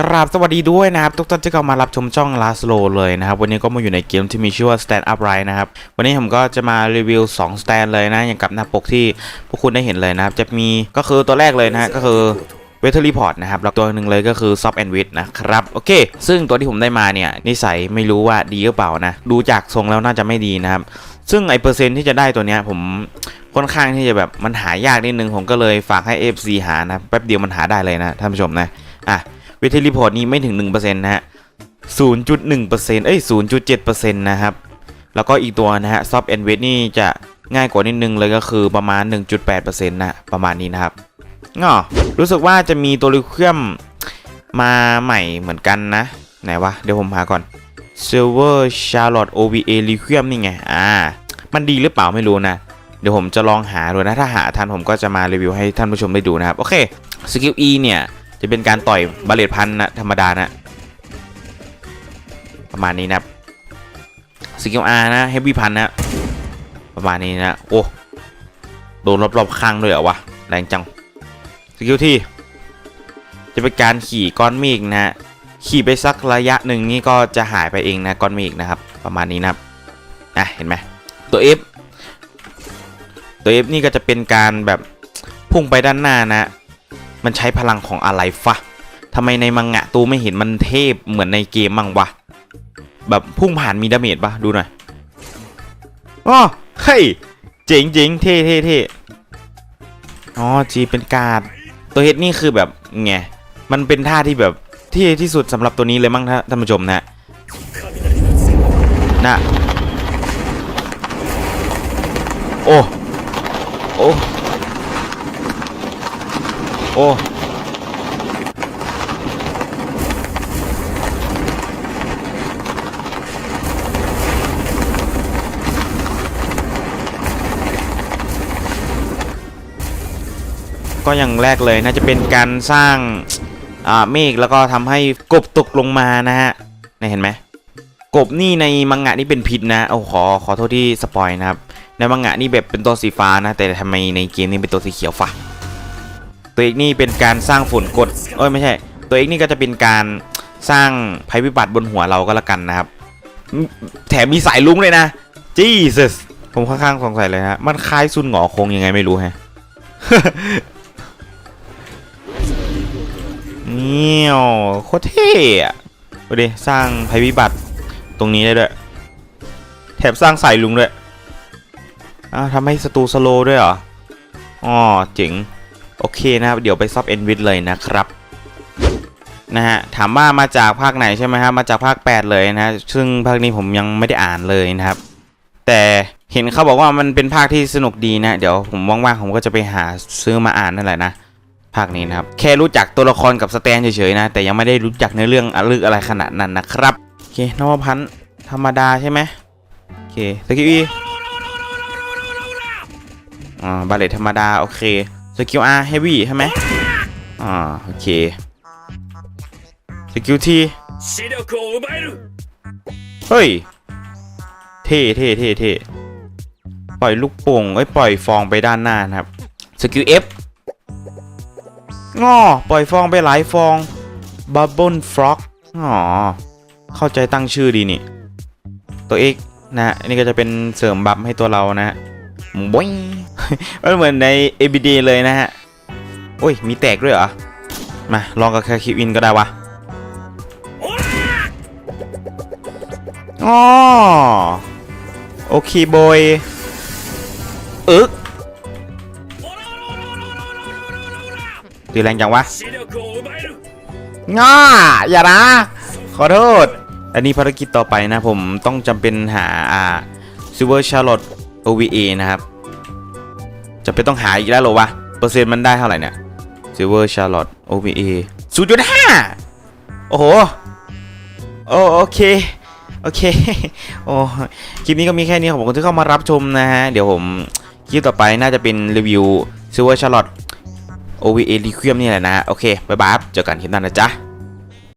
กราบสวัสดีด้วยนะครับ ทุกท่านที่เข้ามารับชมช่อง Last Low เลยนะครับ วันนี้ก็มาอยู่ในเกมที่มีชื่อว่า Stand Up Right นะครับ วันนี้ผมก็จะมารีวิว 2 stand เลยนะ อย่างกับหน้าปกที่พวกคุณได้เห็นเลยนะครับ จะมีก็คือตัวแรกเลยนะก็คือ Weather Report นะครับแล้วตัวหนึ่งเลยก็คือ Soft and Wit นะครับ โอเค ซึ่งตัวที่ผมได้มาเนี่ย นิสัยไม่รู้ว่าดีหรือเปล่านะ ดูจากทรงแล้วน่าจะไม่ดีนะครับ ซึ่งไอเปอร์เซ็นต์ที่จะได้ตัวเนี้ยผมค่อนข้างที่จะแบบมันหายากนิดนึง ผมก็เลยฝากให้ FC หานะ แป๊บเดียวมันหาได้เลยนะท่านผู้ชมนะ อะ วิธีรีพอร์ตนี้ไม่ถึง 1%นะฮะ 0.1%เอ้ย 0.7%นะครับ แล้วก็อีกตัวนะฮะ Soft and Wet นี่จะง่ายกว่านิดนึงเลยก็คือประมาณ 1.8%นะประมาณนี้นะครับง้อรู้สึกว่าจะมีตัวลิเคียมมาใหม่เหมือนกันนะ ไหนวะ เดี๋ยวผมหาก่อน Silver Charlotte OVA Requiem นี่ไง อ่า มันดีหรือเปล่าไม่รู้นะ เดี๋ยวผมจะลองหาดูนะ ถ้าหาทันผมก็จะมารีวิวให้ท่านผู้ชมได้ดูนะครับ โอเค สกิล E เนี่ย จะเป็นการต่อยบาเลตพันนะธรรมดานะ ประมาณนี้นะสกิล R นะเฮฟวี่พันนะ ประมาณนี้นะ โอ้ โดนรอบๆข้างด้วยเหรอวะ แรงจัง สกิลที่ จะเป็นการขี่ก้อนเมฆนะฮะขี่ไปสักระยะหนึ่งนี่ก็จะหายไปเองนะก้อนเมฆนะครับ ประมาณนี้นะครับอะเห็นไหมตัว F ตัว F นี่ก็จะเป็นการแบบพุ่งไปด้านหน้านะ มันใช้พลังของอะไรฟะทำไมในมังงะตูไม่เห็นมันเทพเหมือนในเกมมั่งวะ แบบพุ่งผ่านมีดาเมจปะดูหน่อยอ๋อเฮ้ยเจ๋งเจ๋งเท่เท่เท่อ๋อจีเป็นการ์ดตัวเฮดนี่คือแบบไงมันเป็นท่าที่แบบเท่ที่สุดสำหรับตัวนี้เลยมั้งท่านผู้ชมนะนะโอ้ โอ้ อ้ก็อย่างแรกเลยน่าจะเป็นการสร้างเมฆแล้วก็ทำให้กบตกลงมานะฮะนี่เห็นไหมกบนี่ในมังงะนี่เป็นพิษนะโอ้ขอขอโทษที่สปอยนะครับในมังงะนี่แบบเป็นตัวสีฟ้านะ แต่ทำไมในเกมนี่เป็นตัวสีเขียวฟ้า ตัวเอกนี่เป็นการสร้างฝนกดเอ้ยไม่ใช่ ตัวเอกนี่ก็จะเป็นการสร้างภัยพิบัติบนหัวเราก็แล้วกันนะครับ แถมมีสายลุ้งเลยนะ Jesus ผมค่อนข้างสงสัยเลยนะมันคล้ายซุนหงอคงยังไงไม่รู้ฮะเนี่ยโคตรเท่อะดูดิสร้างภัยพิบัติตรงนี้ได้ด้วยแถมสร้างสายลุงด้วยอ้าวทำให้ศัตรูสโลด้วยเหรออ๋อเจ๋ง โอเคนะครับ เดี๋ยวไปซับเอ็นวิดเลยนะครับนะฮะถามว่ามาจากภาคไหนใช่ไหมครับมาจากภาค 8 เลยนะซึ่งภาคนี้ผมยังไม่ได้อ่านเลยนะครับ แต่เห็นเขาบอกว่ามันเป็นภาคที่สนุกดีนะ เดี๋ยวผมว่างๆผมก็จะไปหาซื้อมาอ่านนั่นแหละนะภาคนี้นะครับแค่รู้จักตัวละครกับสแตนเฉยๆนะ แต่ยังไม่ได้รู้จักในเรื่องอะไรอะไรขนาดนั้นนะครับโอเคนวพันธ์ธรรมดาใช่ไหมโอเคสกิลอีอ่าบาเลตธรรมดาโอเค สกิล R heavy ใช่ไหมอ่าโอเคสกิล T เฮ้ย เท่เท่เท่เท่ปล่อยลูกโป่งไอ้ปล่อยฟองไปด้านหน้านะครับสกิล F งอปล่อยฟองไปหลายฟองบับเบิลฟล็อกอ๋อเข้าใจตั้งชื่อดีนี่ ตัว X นะฮะนี่ก็จะเป็นเสริมบัฟให้ตัวเรานะฮะบอย มันเหมือนใน ABD เลยนะฮะ โอ้ย มีแตกด้วยเหรอ มา ลองกับแคคิวินก็ได้วะอ๋อโอเคบอยอึกตีแรงจังวะง่าอย่านะ ขอโทษ อันนี้ภารกิจต่อไปนะผมต้องจำเป็นหาอ่าซูเปอร์ชาร์ลอต OVA นะครับ จะเป็นต้องหาอีกแล้วหรอวะ เปอร์เซ็นต์มันได้เท่าไหร่เนี่ย Silver Charlotte OVA 0.5โอ้โหโอโอเค โอเค โอ้คลิปนี้ก็มีแค่นี้ขอบคุณที่เข้ามารับชมนะฮะ เดี๋ยวผมคลิปต่อไปน่าจะเป็นรีวิว Silver Charlotte OVA Requiem นี่แหละนะ โอเค บ๊ายบายเจอกันคลิปหน้านะจ๊ะ